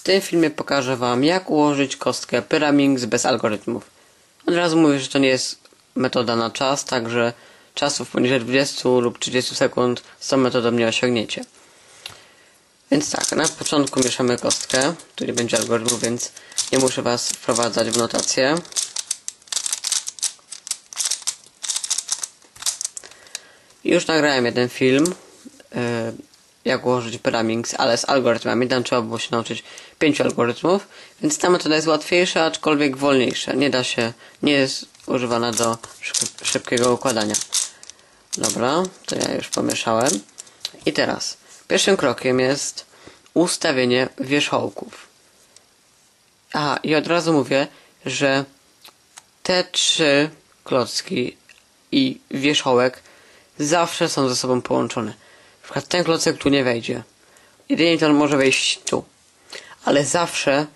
W tym filmie pokażę Wam, jak ułożyć kostkę Pyraminx bez algorytmów. Od razu mówię, że to nie jest metoda na czas, także czasów poniżej 20 lub 30 sekund z tą metodą nie osiągniecie. Więc tak, na początku mieszamy kostkę, nie będzie algorytmu, więc nie muszę Was wprowadzać w notację. Już nagrałem jeden film, yy, jak ułożyć Pyraminx, ale z algorytmami. Tam trzeba było się nauczyć pięciu algorytmów, więc ta metoda jest łatwiejsza, aczkolwiek wolniejsza. Nie da się, nie jest używana do szyb szybkiego układania. Dobra, to ja już pomieszałem. I teraz, pierwszym krokiem jest ustawienie wierzchołków. Aha, i od razu mówię, że te trzy klocki i wierzchołek zawsze są ze sobą połączone. Przykład ten klocek tu nie wejdzie. Jedynie ten może wejść tu. Ale zawsze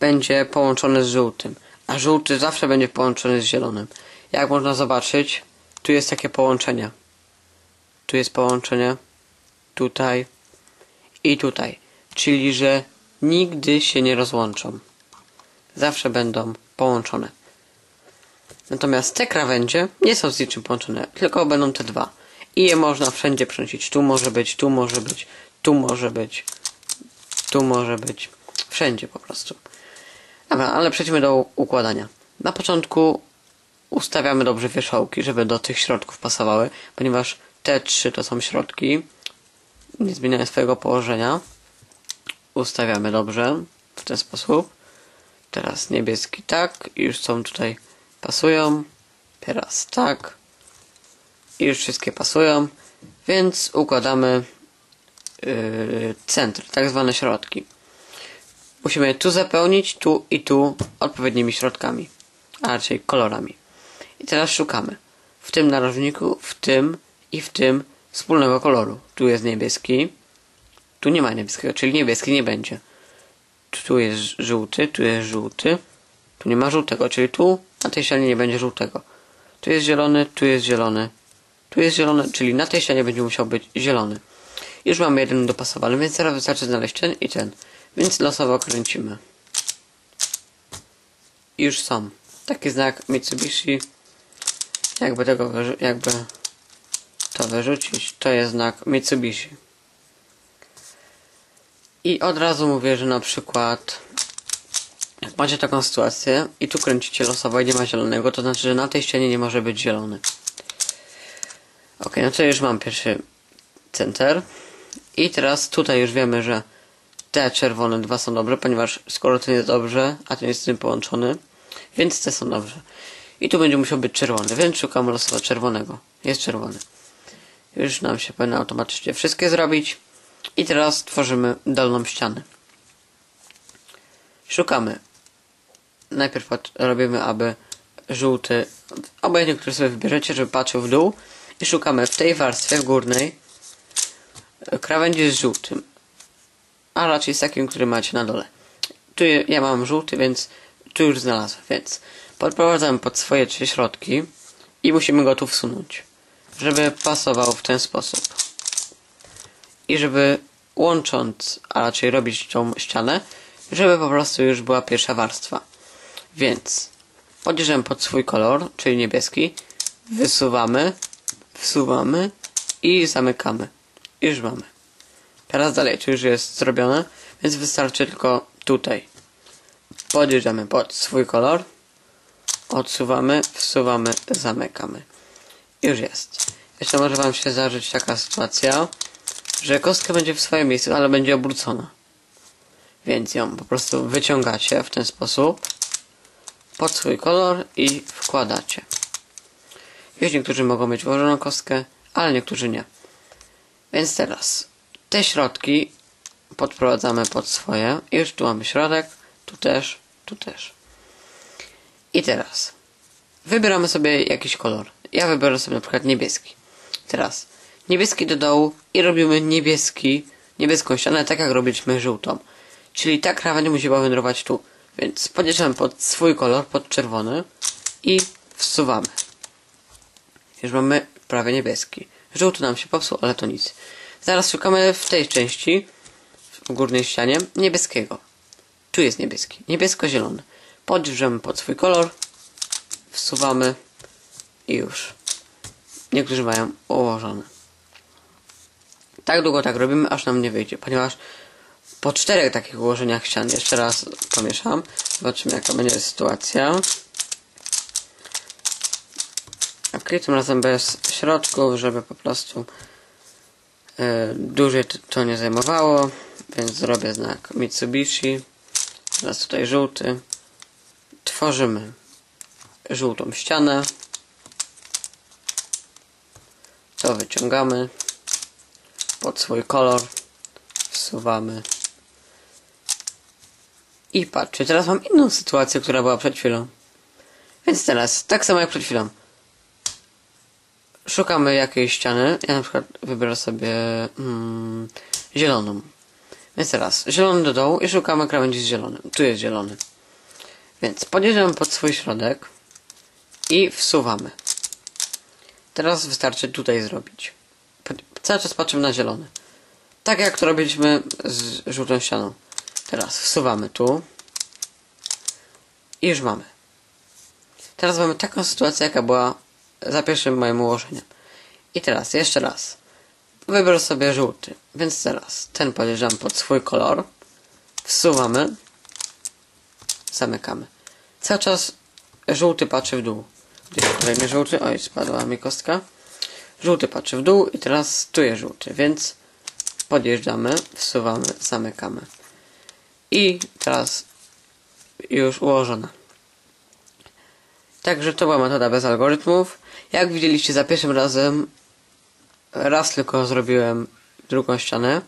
będzie połączony z żółtym. A żółty zawsze będzie połączony z zielonym. Jak można zobaczyć, tu jest takie połączenie. Tu jest połączenie. Tutaj. I tutaj. Czyli, że nigdy się nie rozłączą. Zawsze będą połączone. Natomiast te krawędzie nie są z niczym połączone, tylko będą te dwa. I je można wszędzie przenosić. Tu może być, tu może być, tu może być, tu może być. Wszędzie po prostu. Dobra, ale przejdźmy do układania. Na początku ustawiamy dobrze wierzchołki, żeby do tych środków pasowały, ponieważ te trzy to są środki. Nie zmieniają swojego położenia. Ustawiamy dobrze w ten sposób. Teraz niebieski tak. Już są tutaj pasują. Teraz tak. I już wszystkie pasują. Więc układamy yy, centr, tak zwane środki. Musimy je tu zapełnić, tu i tu odpowiednimi środkami, a raczej kolorami. I teraz szukamy w tym narożniku, w tym i w tym wspólnego koloru. Tu jest niebieski, tu nie ma niebieskiego, czyli niebieski nie będzie. Tu jest żółty, tu jest żółty, tu nie ma żółtego, czyli tu na tej ścianie nie będzie żółtego. Tu jest zielony, tu jest zielony, tu jest zielony, czyli na tej ścianie będzie musiał być zielony. Już mamy jeden dopasowany, więc teraz wystarczy znaleźć ten i ten. Więc losowo kręcimy. Już są. Taki znak Mitsubishi. Jakby tego jakby to wyrzucić, to jest znak Mitsubishi. I od razu mówię, że na przykład jak macie taką sytuację i tu kręcicie losowo i nie ma zielonego, to znaczy, że na tej ścianie nie może być zielony. Ok, no to już mam pierwszy center. I teraz tutaj już wiemy, że te czerwone dwa są dobre, ponieważ skoro ten jest dobrze, a ten jest z tym połączony, więc te są dobrze. I tu będzie musiał być czerwony, więc szukamy losowo czerwonego. Jest czerwony. Już nam się powinno automatycznie wszystkie zrobić. I teraz tworzymy dolną ścianę. Szukamy. Najpierw robimy, aby żółty, obojętnie który sobie wybierzecie, żeby patrzył w dół. I szukamy w tej warstwie, w górnej, krawędzi z żółtym. A raczej z takim, który macie na dole. Tu ja mam żółty, więc tu już znalazłem, więc podprowadzamy pod swoje trzy środki i musimy go tu wsunąć, żeby pasował w ten sposób. I żeby łącząc, a raczej robić tą ścianę, żeby po prostu już była pierwsza warstwa. Więc podjeżdżamy pod swój kolor, czyli niebieski, wysuwamy, wsuwamy i zamykamy. Już mamy. Teraz dalej, to już jest zrobione, więc wystarczy tylko tutaj. Podjeżdżamy pod swój kolor, odsuwamy, wsuwamy, zamykamy. Już jest. Jeszcze może Wam się zdarzyć taka sytuacja, że kostka będzie w swoim miejscu, ale będzie obrócona. Więc ją po prostu wyciągacie w ten sposób pod swój kolor i wkładacie. Już niektórzy mogą mieć włożoną kostkę, ale niektórzy nie. Więc teraz te środki podprowadzamy pod swoje. Już tu mamy środek, tu też, tu też. I teraz wybieramy sobie jakiś kolor. Ja wybiorę sobie na przykład niebieski. Teraz niebieski do dołu i robimy niebieski, niebieską ścianę, tak jak robiliśmy żółtą. Czyli ta krawa nie musi wędrować tu. Więc podjeżdżamy pod swój kolor, pod czerwony i wsuwamy. Już mamy prawie niebieski. Żółty nam się popsuł, ale to nic. Zaraz szukamy w tej części, w górnej ścianie, niebieskiego. Tu jest niebieski. Niebiesko-zielony. Podbierzemy pod swój kolor. Wsuwamy. I już. Niektórzy mają ułożone. Tak długo tak robimy, aż nam nie wyjdzie, ponieważ po czterech takich ułożeniach ścian jeszcze raz pomieszam. Zobaczymy jaka będzie sytuacja. Ok, tym razem bez środków, żeby po prostu e, dłużej to nie zajmowało, więc zrobię znak Mitsubishi. Teraz tutaj żółty. Tworzymy żółtą ścianę. To wyciągamy pod swój kolor. Wsuwamy. I patrzcie, teraz mam inną sytuację, która była przed chwilą. Więc teraz, tak samo jak przed chwilą. Szukamy jakiejś ściany. Ja na przykład wybiorę sobie mm, zieloną. Więc teraz, zielony do dołu i szukamy krawędzi z zielonym. Tu jest zielony. Więc podjeżdżamy pod swój środek i wsuwamy. Teraz wystarczy tutaj zrobić. Cały czas patrzymy na zielony. Tak jak to robiliśmy z żółtą ścianą. Teraz wsuwamy tu. I już mamy. Teraz mamy taką sytuację, jaka była za pierwszym moim ułożeniem. I teraz, jeszcze raz. Wybiorę sobie żółty. Więc teraz ten podjeżdżam pod swój kolor. Wsuwamy. Zamykamy. Cały czas żółty patrzy w dół. Gdzieś kolejny żółty. Oj, spadła mi kostka. Żółty patrzy w dół i teraz tu jest żółty, więc podjeżdżamy, wsuwamy, zamykamy. I teraz już ułożona. Także to była metoda bez algorytmów. Jak widzieliście za pierwszym razem raz tylko zrobiłem drugą ścianę,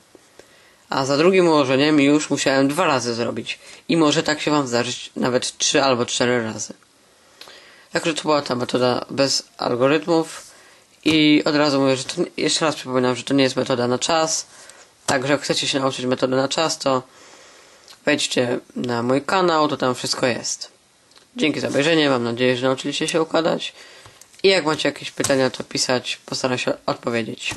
a za drugim ułożeniem już musiałem dwa razy zrobić. I może tak się Wam zdarzyć nawet trzy albo cztery razy. Także to była ta metoda bez algorytmów. I od razu mówię, że to, jeszcze raz przypominam, że to nie jest metoda na czas. Także jak chcecie się nauczyć metody na czas, to wejdźcie na mój kanał, to tam wszystko jest. Dzięki za obejrzenie, mam nadzieję, że nauczyliście się układać. I jak macie jakieś pytania, to pisać, postaram się odpowiedzieć.